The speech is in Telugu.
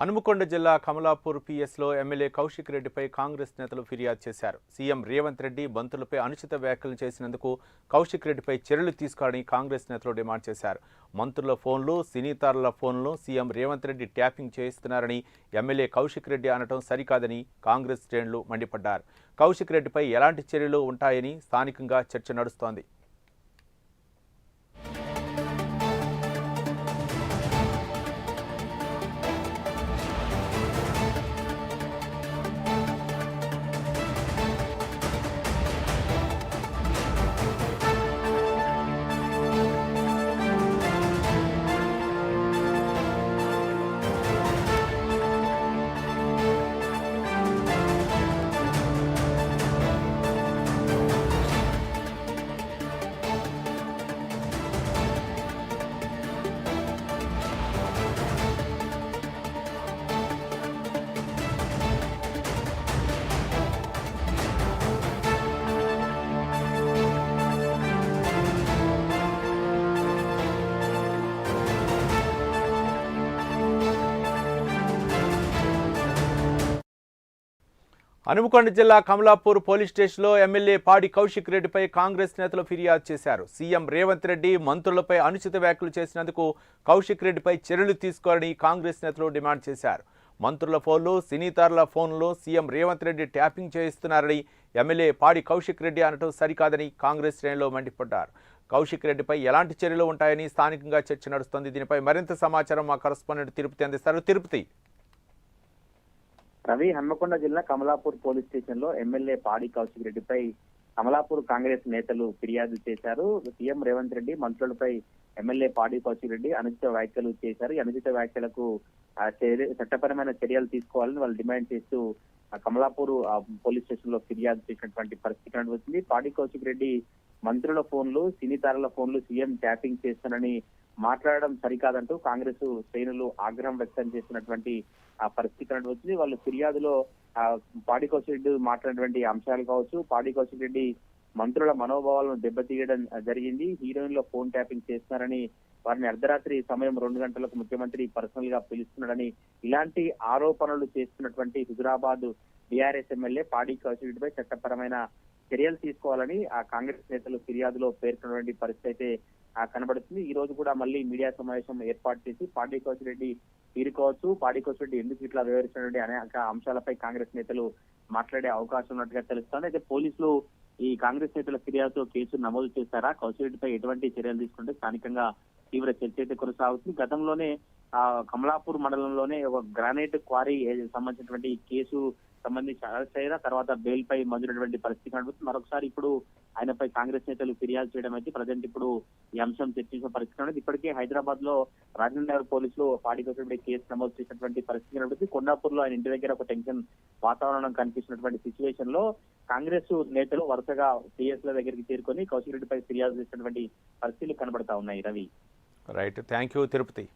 హనుమకొండ జిల్లా కమలాపూర్ పిఎస్లో ఎమ్మెల్యే కౌశిక్ రెడ్డిపై కాంగ్రెస్ నేతలు ఫిర్యాదు చేశారు. సీఎం రేవంత్ రెడ్డి మంత్రులపై అనుచిత వ్యాఖ్యలు చేసినందుకు కౌశిక్ రెడ్డిపై చర్యలు తీసుకోవాలని కాంగ్రెస్ నేతలు డిమాండ్ చేశారు. మంత్రుల ఫోన్లు సినీతారుల ఫోన్లు సీఎం రేవంత్ రెడ్డి ట్యాపింగ్ చేయిస్తున్నారని ఎమ్మెల్యే కౌశిక్ రెడ్డి అనటం సరికాదని కాంగ్రెస్ శ్రేణులు మండిపడ్డారు. కౌశిక్ రెడ్డిపై ఎలాంటి చర్యలు ఉంటాయని స్థానికంగా చర్చ నడుస్తోంది. హనుమకొండ జిల్లా కమలాపూర్ పోలీస్ స్టేషన్లో ఎమ్మెల్యే పాడి కౌశిక్ రెడ్డిపై కాంగ్రెస్ నేతలు ఫిర్యాదు చేశారు. సీఎం రేవంత్ రెడ్డి మంత్రులపై అనుచిత వ్యాఖ్యలు చేసినందుకు కౌశిక్ రెడ్డిపై చర్యలు తీసుకోవాలని కాంగ్రెస్ నేతలు డిమాండ్ చేశారు. మంత్రుల ఫోన్లు సినీతారుల ఫోన్లు సీఎం రేవంత్ రెడ్డి ట్యాపింగ్ చేయిస్తున్నారని ఎమ్మెల్యే పాడి కౌశిక్ రెడ్డి అనటం సరికాదని కాంగ్రెస్ శ్రేణిలో మండిపడ్డారు. కౌశిక్ రెడ్డిపై ఎలాంటి చర్యలు ఉంటాయని స్థానికంగా చర్చ నడుస్తోంది. దీనిపై మరింత సమాచారం మా కరస్పాండెంట్ తిరుపతి అందిస్తారు. తిరుపతి. రవి హన్మకొండ జిల్లా కమలాపూర్ పోలీస్ స్టేషన్లో ఎమ్మెల్యే పాడి కౌశిక్ రెడ్డిపై కమలాపూర్ కాంగ్రెస్ నేతలు ఫిర్యాదు చేశారు. సీఎం రేవంత్ రెడ్డి మంత్రులపై ఎమ్మెల్యే పాడి కౌశిక్ రెడ్డి అనుచిత వ్యాఖ్యలు చేశారు. ఈ అనుచిత వ్యాఖ్యలకు చట్టపరమైన చర్యలు తీసుకోవాలని వాళ్ళు డిమాండ్ చేస్తూ కమలాపూర్ పోలీస్ స్టేషన్లో ఫిర్యాదు చేసినటువంటి పరిస్థితి కనబడుతుంది. పాడి కౌశిక్ రెడ్డి మంత్రుల ఫోన్లు సినీ తారల ఫోన్లు సీఎం ట్యాపింగ్ చేస్తానని మాట్లాడడం సరికాదంటూ కాంగ్రెస్ శ్రేణులు ఆగ్రహం వ్యక్తం చేసినటువంటి ఆ పరిస్థితి వచ్చింది వాళ్ళు ఫిర్యాదులో పాడి కౌశిక్ రెడ్డి మాట్లాడినటువంటి అంశాలు కావచ్చు పాడి కౌశిక్ రెడ్డి మంత్రుల మనోభావాలను దెబ్బతీయడం జరిగింది. హీరోయిన్లో ఫోన్ ట్యాపింగ్ చేస్తున్నారని వారిని అర్ధరాత్రి సమయం రెండు గంటలకు ముఖ్యమంత్రి పర్సనల్గా పిలుస్తున్నాడని ఇలాంటి ఆరోపణలు చేస్తున్నటువంటి హుజురాబాద్ బీఆర్ఎస్ ఎమ్మెల్యే పాడి కౌశిక్ రెడ్డిపై చట్టపరమైన చర్యలు తీసుకోవాలని ఆ కాంగ్రెస్ నేతలు ఫిర్యాదులో పేర్కొన్నటువంటి పరిస్థితి అయితే కనబడుతుంది. ఈ రోజు కూడా మళ్ళీ మీడియా సమావేశం ఏర్పాటు చేసి పార్టీ రెడ్డి తీరుకోవచ్చు. పాడి రెడ్డి ఎందుకు ఇట్లా వివరించినటువంటి అనేక అంశాలపై కాంగ్రెస్ నేతలు మాట్లాడే అవకాశం ఉన్నట్టుగా తెలుస్తోంది. అయితే పోలీసులు ఈ కాంగ్రెస్ నేతల ఫిర్యాదుతో కేసు నమోదు చేశారా? కౌశిక్ రెడ్డిపై ఎటువంటి చర్యలు తీసుకుంటే స్థానికంగా తీవ్ర చర్చ అయితే కొనసాగుతుంది. గతంలోనే ఆ కమలాపూర్ మండలంలోనే ఒక గ్రానైట్ క్వారీ సంబంధించినటువంటి కేసు సంబంధించి అరెస్ట్ అయ్యారు తర్వాత బెయిల్ పై మంజూరైనటువంటి పరిస్థితి కనబడుతుంది. మరొకసారి ఇప్పుడు ఆయనపై కాంగ్రెస్ నేతలు ఫిర్యాదు చేయడం అయితే ప్రజెంట్ ఇప్పుడు ఈ అంశం చర్చించిన పరిస్థితి కనబడుతుంది. ఇప్పటికే హైదరాబాద్లో రాజేంద్ర నగర్ పోలీసులు పాడి కేసు నమోదు చేసినటువంటి పరిస్థితి కనిపిస్తుంది కొండాపూర్లో ఆయన ఇంటి దగ్గర ఒక టెన్షన్ వాతావరణం కనిపిస్తున్నటువంటి సిచ్యువేషన్లో కాంగ్రెస్ నేతలు వరుసగా సిఎస్ ల దగ్గరికి చేరుకొని కౌశిక్ రెడ్డిపై ఫిర్యాదు చేసినటువంటి పరిస్థితులు కనబడతా ఉన్నాయి. Ravi. Right. Thank you Tirupati.